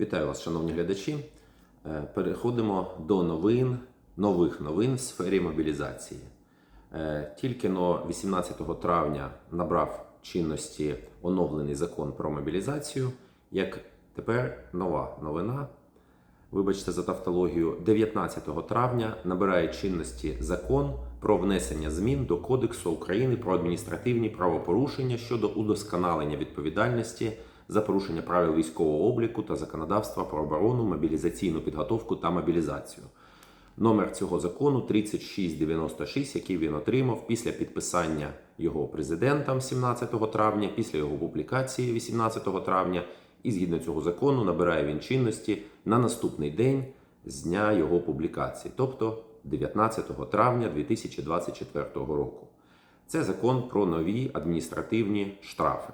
Вітаю вас, шановні глядачі. Е, Переходимо до новин, нових новин в сфері мобілізації. Е, Тільки но 18 травня набрав чинності оновлений закон про мобілізацію. Як тепер нова новина. Вибачте за тавтологію, 19 травня набирає чинності закон про внесення змін до Кодексу України про адміністративні правопорушення щодо удосконалення відповідальності за порушення правил військового обліку та законодавства про оборону, мобілізаційну підготовку та мобілізацію. Номер цього закону 3696, який він отримав після підписання його президентом 17 травня, після його публікації 18 травня. І згідно цього закону набирає він чинності на наступний день з дня його публікації, тобто 19 травня 2024 року. Це закон про нові адміністративні штрафи.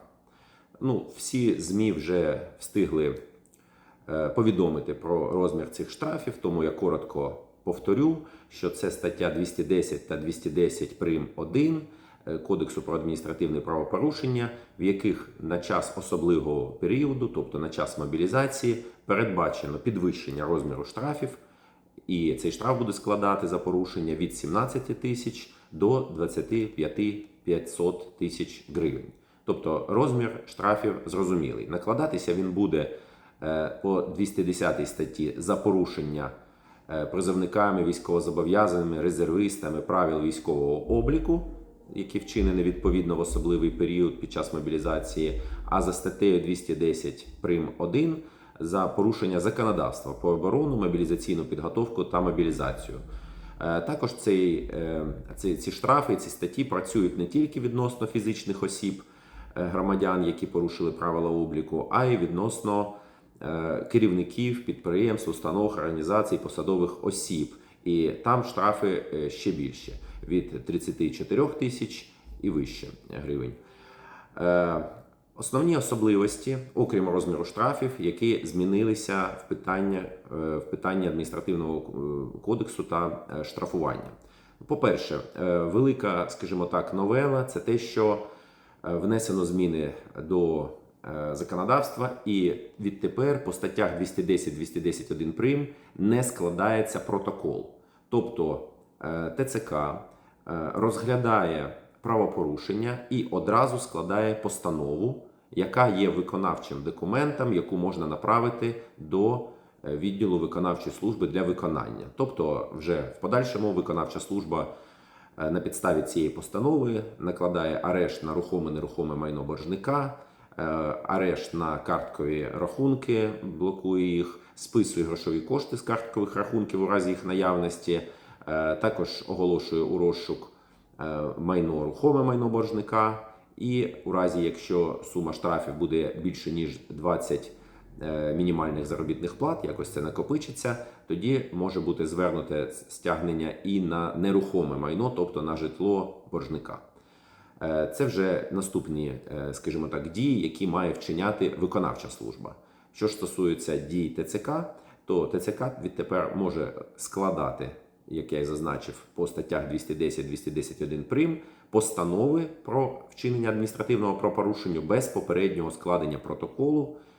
Ну, всі ЗМІ вже встигли е, повідомити про розмір цих штрафів, тому я коротко повторю, що це стаття 210 та 210 прим 1 е, Кодексу про адміністративне правопорушення, в яких на час особливого періоду, тобто на час мобілізації, передбачено підвищення розміру штрафів, і цей штраф буде складати за порушення від 17 тисяч до 25 500 тисяч гривень. Тобто розмір штрафів зрозумілий. Накладатися він буде е, по 210 статті за порушення е, призовниками, військовозобов'язаними, резервистами правил військового обліку, які вчинені відповідно в особливий період під час мобілізації, а за статтею 210 прим 1 за порушення законодавства про оборону, мобілізаційну підготовку та мобілізацію. Е, Також цей, ці, ці штрафи, ці статті працюють не тільки відносно фізичних осіб, громадян, які порушили правила обліку, а й відносно е, керівників підприємств, установ, організацій, посадових осіб. І там штрафи е, ще більше від 34 тисяч і вище гривень. Е, Основні особливості, окрім розміру штрафів, які змінилися в питання е, в питанні адміністративного е, кодексу та е, штрафування. По-перше, е, велика, скажімо так, новела це те, що е, внесено зміни до е, законодавства, і відтепер по статтях 210-210.1 прим не складається протокол. Тобто е, ТЦК е, розглядає правопорушення і одразу складає постанову, яка є виконавчим документом, яку можна направити до е, відділу виконавчої служби для виконання. Тобто, вже в подальшому виконавча служба е, на підставі цієї постанови накладає арешт на рухоме нерухоме майно боржника, е, арешт на карткові рахунки, блокує їх, списує грошові кошти з карткових рахунків у разі їх наявності. Е, Також оголошує у розшук е, майно рухоме майно боржника. І у разі, якщо сума штрафів буде більше ніж 20 е, мінімальних заробітних плат, якось це накопичиться, тоді може бути звернуте стягнення і на нерухоме майно, тобто на житло боржника. Е, Це вже наступні, е, скажімо так, дії, які має вчиняти виконавча служба. Що ж стосується дій ТЦК, то ТЦК відтепер може складати, як я і зазначив, по статтях 210-210.1 прим постанови про вчинення адміністративного правопорушення без попереднього складення протоколу е,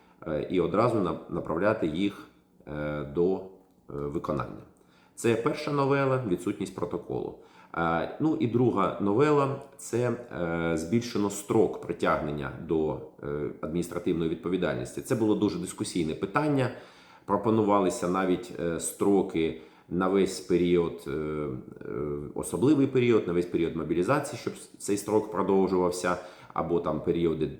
і одразу на- направляти їх е, до е, виконання. Це перша новела відсутність протоколу. Е, Ну і друга новела це е, збільшено строк притягнення до е, адміністративної відповідальності. Це було дуже дискусійне питання. Пропонувалися навіть е, строки на весь період, е, е, особливий період, на весь період мобілізації, щоб цей строк продовжувався, або там періоди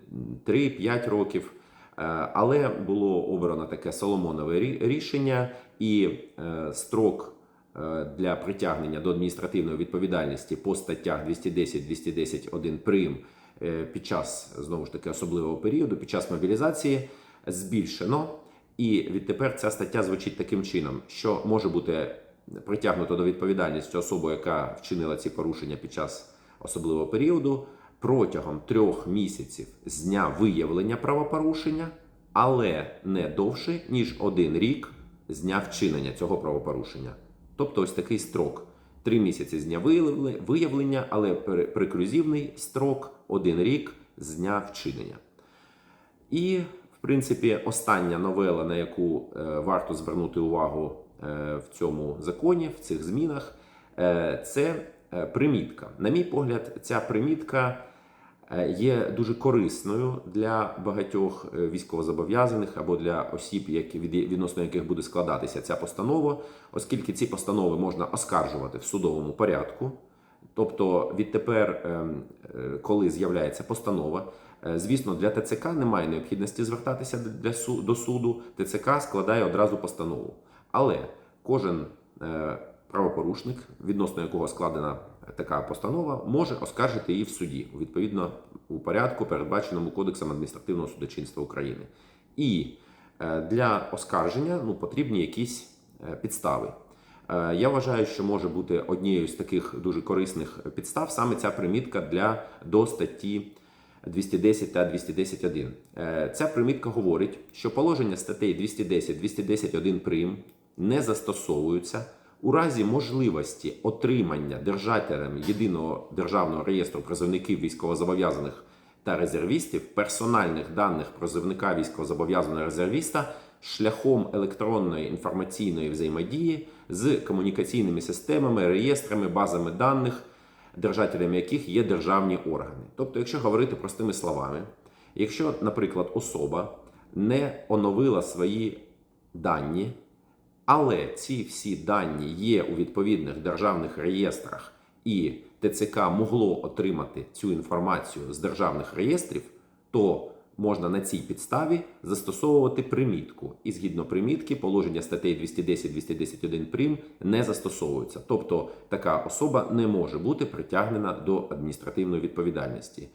3-5 років. Е, Але було обрано таке Соломонове рішення, і е, строк е, для притягнення до адміністративної відповідальності по статтях 210-210.1 прим е, під час знову ж таки особливого періоду, під час мобілізації збільшено. І відтепер ця стаття звучить таким чином, що може бути притягнуто до відповідальності особу, яка вчинила ці порушення під час особливого періоду, протягом трьох місяців з дня виявлення правопорушення, але не довше, ніж один рік з дня вчинення цього правопорушення. Тобто ось такий строк. Три місяці з дня виявлення, але преклюзивний строк один рік з дня вчинення. І в принципі, остання новела, на яку е, варто звернути увагу е, в цьому законі, в цих змінах, е, це примітка. На мій погляд, ця примітка є дуже корисною для багатьох е, військовозобов'язаних або для осіб, які відносно яких буде складатися ця постанова, оскільки ці постанови можна оскаржувати в судовому порядку. Тобто відтепер, ем, е, коли з'являється постанова, е, звісно, для ТЦК немає необхідності звертатися до суду. ТЦК складає одразу постанову. Але кожен е, правопорушник, відносно якого складена така постанова, може оскаржити її в суді відповідно у порядку, передбаченому Кодексом адміністративного судочинства України. І е, для оскарження ну, потрібні якісь е, підстави. Е, Я вважаю, що може бути однією з таких дуже корисних підстав саме ця примітка для до статті 210 та 210.1. Е, Ця примітка говорить, що положення статей 210, 210.1 прим не застосовуються у разі можливості отримання держателем єдиного державного реєстру призовників військовозобов'язаних та резервістів персональних даних призовника військовозобов'язаного резервіста шляхом електронної інформаційної взаємодії з комунікаційними системами, реєстрами, базами даних, держателями яких є державні органи. Тобто, якщо говорити простими словами, якщо, наприклад, особа не оновила свої дані, але ці всі дані є у відповідних державних реєстрах, і ТЦК могло отримати цю інформацію з державних реєстрів, то можна на цій підставі застосовувати примітку. І згідно примітки, положення статей 210-210.1 прим не застосовуються. Тобто така особа не може бути притягнена до адміністративної відповідальності.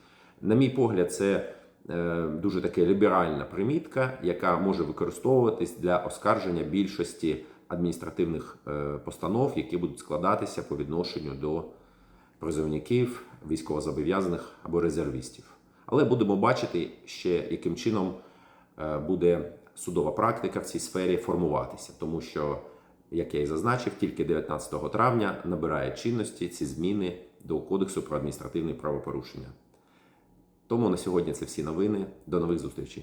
На мій погляд, це дуже таке ліберальна примітка, яка може використовуватись для оскарження більшості адміністративних е, постанов, які будуть складатися по відношенню до призовників, військовозобов'язаних або резервістів. Але будемо бачити ще, яким чином е, буде судова практика в цій сфері формуватися, тому що, як я і зазначив, тільки 19 травня набирає чинності ці зміни до Кодексу про адміністративні правопорушення. Тому на сьогодні це всі новини. До нових зустрічей.